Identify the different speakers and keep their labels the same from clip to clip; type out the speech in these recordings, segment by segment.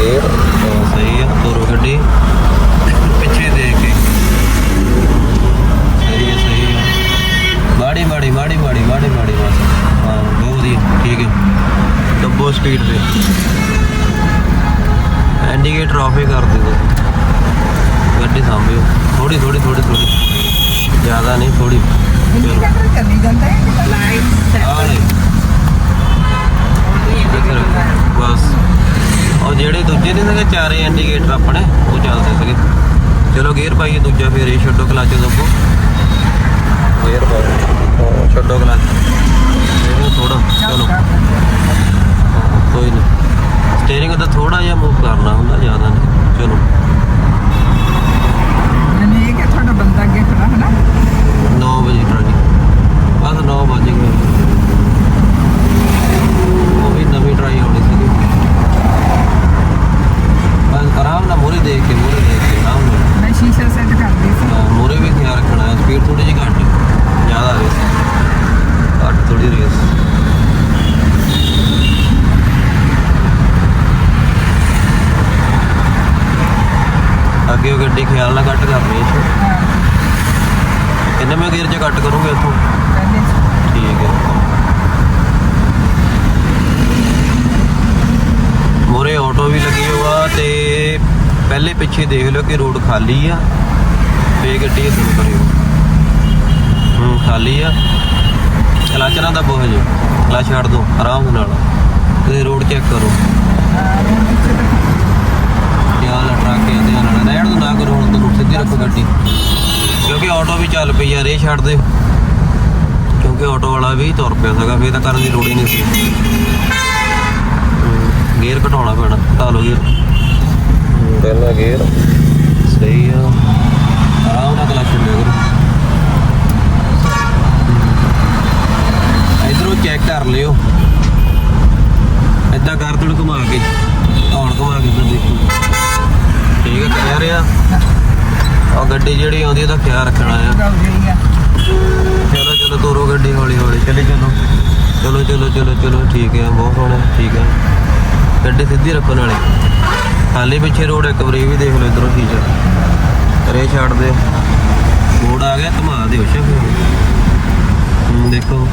Speaker 1: Gear. ਸਹੀ ਆ ਤੋਰੋ ਗੱਡੀ। ਪਿੱਛੇ ਦੇਖ ਕੇ। ਸਹੀ ਹੈ ਸਹੀ ਹੈ। ਮਾੜੀ ਮਾੜੀ ਮਾੜੀ ਮਾੜੀ ਮਾੜੀ ਮਾੜੀ ਬਸ। ਹਾਂ ਬਹੁਤ ਵਧੀਆ ਠੀਕ ਹੈ। ਡੱਬੋ ਸਪੀਡ ਤੇ। ਇੰਡੀਕੇਟਰ ਆਫ ਹੀ ਕਰ ਦਿਓ। ਗੱਡੀ ਸਾਂਭਿਓ। ਥੋੜੀ ਥੋੜੀ ਥੋੜੀ ਥੋੜੀ ਜ਼ਿਆਦਾ ਨਹੀਂ ਥੋੜੀ
Speaker 2: ਇੰਡੀਕੇਟਰ ਚੱਲੀ ਜਾਂਦਾ ਹੈ ਲਾਈਟ
Speaker 1: ਆ ਲੈ ਇੱਥੇ ਰੱਖੋ। ਬਸ ਉਹ ਜਿਹੜੇ ਦੂਜੇ ਨੇ ਸੀਗੇ ਚਾਰੇ ਇੰਡੀਕੇਟਰ ਆਪਣੇ, ਉਹ ਚੱਲਦੇ ਸੀਗੇ ਚਲੋ ਗੇਅਰ ਪਾਈਏ, ਦੂਜਾ ਫੇਰ ਇਹ ਛੱਡੋ ਕਲੱਚ ਦੱਬੋ ਗੇਅਰ ਪਾਓ ਛੱਡੋ ਕਲੱਚ ਇਹ ਥੋੜਾ ਚਲੋ ਕੋਈ ਨਹੀਂ ਸਟੀਅਰਿੰਗ ਤਾਂ ਥੋੜਾ ਜਿਹਾ ਮੂਵ ਕਰਨਾ ਹੁੰਦਾ ਜ਼ਿਆਦਾ ਨਹੀਂ ਚਲੋ
Speaker 2: ਮੈਨੂੰ ਇਹ ਕਿ ਤੁਹਾਡਾ ਬੰਦਾ ਅੱਗੇ ਖੜਾ ਹੈ ਨਾ
Speaker 1: 9 ਵਜੇ ਟਰਾਲੀ ਬਸ 9 ਵਜੇ ਗਏ ਉਹ ਵੀ ਨਵੀਂ ਟਰਾਈ ਹੋਣੀ ਸੀਗੀ ਬਸ ਆਰਾਮ ਨਾਲ ਮੂਰੇ ਦੇਖ ਕੇ ਮੂਰੇ ਦੇਖ ਕੇ ਆਰਾਮ ਨਾਲ
Speaker 2: ਮੈਂ ਸ਼ੀਸ਼ਾ ਸੈੱਟ ਕਰਦੀ ਸੀ
Speaker 1: ਮੂਰੇ ਵੀ ਖਿਆਲ ਰੱਖਣਾ ਹੈ ਸਪੀਡ ਥੋੜੀ ਜਿਹੀ ਘੱਟ ਜ਼ਿਆਦਾ ਰੇਸ ਘੱਟ ਥੋੜੀ ਰੇਸ ਅੱਗੇ ਗੱਡੀ ਖਿਆਲ ਨਾਲ ਕੱਟ ਕਰਨੀ ਹੈ ਕਿੰਨੇ ਮੈਂ ਗੇਅਰ 'ਚ ਕੱਟ ਕਰੂੰਗਾ ਇੱਥੋਂ।
Speaker 2: ਪਹਿਲੇ
Speaker 1: ਠੀਕ ਹੈ। ਮੋਰੇ ਆਟੋ ਵੀ ਲੱਗੀ ਹੋਆ ਤੇ ਪਹਿਲੇ ਪਿੱਛੇ ਦੇਖ ਲਿਓ ਕਿ ਰੋਡ ਖਾਲੀ ਆ। ਫੇ ਗੱਡੀ ਇੱਧਰ ਕਰਿਓ। ਹੂੰ, ਖਾਲੀ ਆ। ਕਲਚ ਨਾ ਦੱਬੋ ਹਜੇ। ਛੱਡ ਦੋ, ਆਰਾਮ ਨਾਲ। ਤੇ ਰੋਡ ਚੈੱਕ ਕਰੋ
Speaker 2: ਰੋਡ ਵਿੱਚ ਤਾਂ
Speaker 1: ਧਿਆਨ ਨਾਲ ਟਰੱਕ ਹੈ ਧਿਆਨ ਨਾਲ ਰਹਿਣ ਦੋ ਨਾ ਕਰੋ ਹੁਣ ਤੁਹਾਨੂੰ ਸਿੱਧੀ ਰੱਖੋ ਗੱਡੀ ਕਿਉਂਕਿ ਆਟੋ ਵੀ ਚੱਲ ਪਈ ਆ ਰੇ ਛੱਡ ਦਿਓ ਕਿਉਂਕਿ ਆਟੋ ਵਾਲਾ ਵੀ ਤੁਰ ਪਿਆ ਸੀਗਾ ਫੇਰ ਤਾਂ ਕਰਨ ਦੀ ਲੋੜ ਹੀ ਨਹੀਂ ਸੀ। ਗੇਅਰ ਘਟਾਉਣਾ ਪੈਣਾ ਘਟਾ ਲਓ ਗੇਅਰ। ਪਹਿਲਾ ਗੇਅਰ। ਸਹੀ ਆ। ਆਰਾਮ ਨਾਲ ਕਲਚ ਕਰੋ ਇਧਰੋਂ ਚੈੱਕ ਕਰ ਲਿਓ ਏਦਾਂ ਕਰ ਦੇਣ ਘੁਮਾ ਕੇ ਧੌਣ ਘੁਮਾ ਕੇ ਇੱਧਰ ਦੇਖੋ ਠੀਕ ਹੈ ਕਹਿ ਰਿਹਾ ਆ ਗੱਡੀ ਜਿਹੜੀ ਆਉਂਦੀ ਉਹਦਾ ਖਿਆਲ ਰੱਖਣਾ ਆ। ਚਲੋ ਚਲੋ ਤੋਰੋ ਗੱਡੀ ਹੌਲੀ ਹੌਲੀ ਚਲੀ ਚਲੋ। ਚਲੋ ਚਲੋ ਚਲੋ ਚਲੋ ਠੀਕ ਹੈ ਬਹੁਤ ਸੋਹਣਾ ਠੀਕ ਹੈ ਗੱਡੀ ਸਿੱਧੀ ਰੱਖੋ ਨਾਲੇ। ਖਾਲੀ ਪਿੱਛੇ ਰੋਡ ਇੱਕ ਵਾਰੀ ਵੀ ਦੇਖ ਲਓ ਇਧਰੋਂ ਸ਼ੀਸ਼ਾ ਰੇ ਛੱਡ ਦੇ। ਮੋੜ ਆ ਗਿਆ ਘੁਮਾ ਦਿਓ ਸ਼ਾ ਹੁਣ ਦੇਖੋ।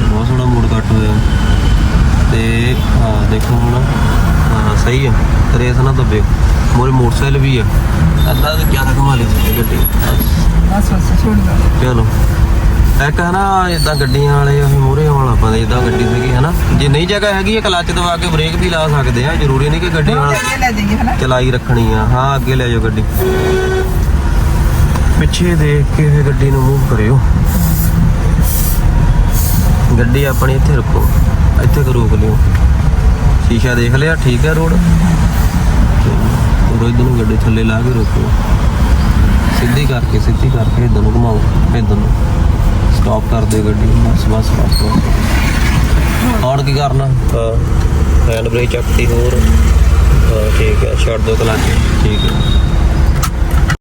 Speaker 1: ਬਹੁਤ ਸੋਹਣਾ ਮੋੜ ਕੱਟ ਹੋਇਆ। ਤੇ ਹਾਂ ਦੇਖੋ ਹੁਣ। ਹਾਂ ਸਹੀ ਹੈ ਰੇਸ ਨਾ ਦੱਬਿਓ। ਮੋਰੇ ਮੋਟਰਸਾਈਕਲ ਵੀ ਆ। ਅੱਧਾ ਤੇ ਜ਼ਿਆਦਾ ਘੁਮਾ ਲਈ ਤੁਸੀਂ ਗੱਡੀ।
Speaker 2: ਬਸ ਬਸ ਛੋੜ ਦੋ
Speaker 1: ਚਲੋ। ਇੱਕ ਹੈ ਨਾ ਇਦਾਂ ਗੱਡੀਆਂ ਵਾਲੇ ਅਸੀਂ ਮੂਹਰੇ ਆਉਣ ਆਪਾਂ ਦੇ ਇਦਾਂ ਗੱਡੀ ਸੀਗੀ ਹੈ ਨਾ ਜੇ ਨਹੀਂ ਜਗ੍ਹਾ ਹੈਗੀ ਹੈ ਕਲੱਚ ਦਬਾ ਕੇ ਬ੍ਰੇਕ ਵੀ ਲਾ ਸਕਦੇ ਆ ਜ਼ਰੂਰੀ ਨਹੀਂ ਕਿ ਗੱਡੀ ਵਾਲਾ
Speaker 2: ਹੈ
Speaker 1: ਚਲਾਈ ਰੱਖਣੀ ਆ। ਹਾਂ ਅੱਗੇ ਲੈ ਜਾਓ ਗੱਡੀ। ਪਿੱਛੇ ਦੇਖ ਕੇ ਇਹ ਗੱਡੀ ਨੂੰ ਮੂਵ ਕਰਿਓ। ਗੱਡੀ ਆਪਣੀ ਇੱਥੇ ਰੱਖੋ। ਇੱਥੇ ਰੋਕ ਲਿਓ। ਸ਼ੀਸ਼ਾ ਦੇਖ ਲਿਆ ਠੀਕ ਹੈ ਰੋਡ? ਉਰੋਂ ਇਧਰ ਨੂੰ ਗੱਡੀ ਥੱਲੇ ਲਾ ਕੇ ਰੋਕੋ। ਸਿੱਧੀ ਕਰਕੇ ਸਿੱਧੀ ਕਰਕੇ ਇਧਰ ਨੂੰ ਘੁਮਾਓ ਇਧਰ ਨੂੰ। ਸਟਾਪ ਕਰ ਦਿਓ ਗੱਡੀ ਬਸ ਬਸ ਬਸ ਹੁਣ ਕੀ ਕਰਨਾ? ਹਾਂ ਹੈਂਡ ਬ੍ਰੇਕ ਚੱਕਤੀ ਹੋਰ। ਠੀਕ ਹੈ ਛੱਡ ਦਿਓ ਕਲੱਚ ਠੀਕ ਹੈ।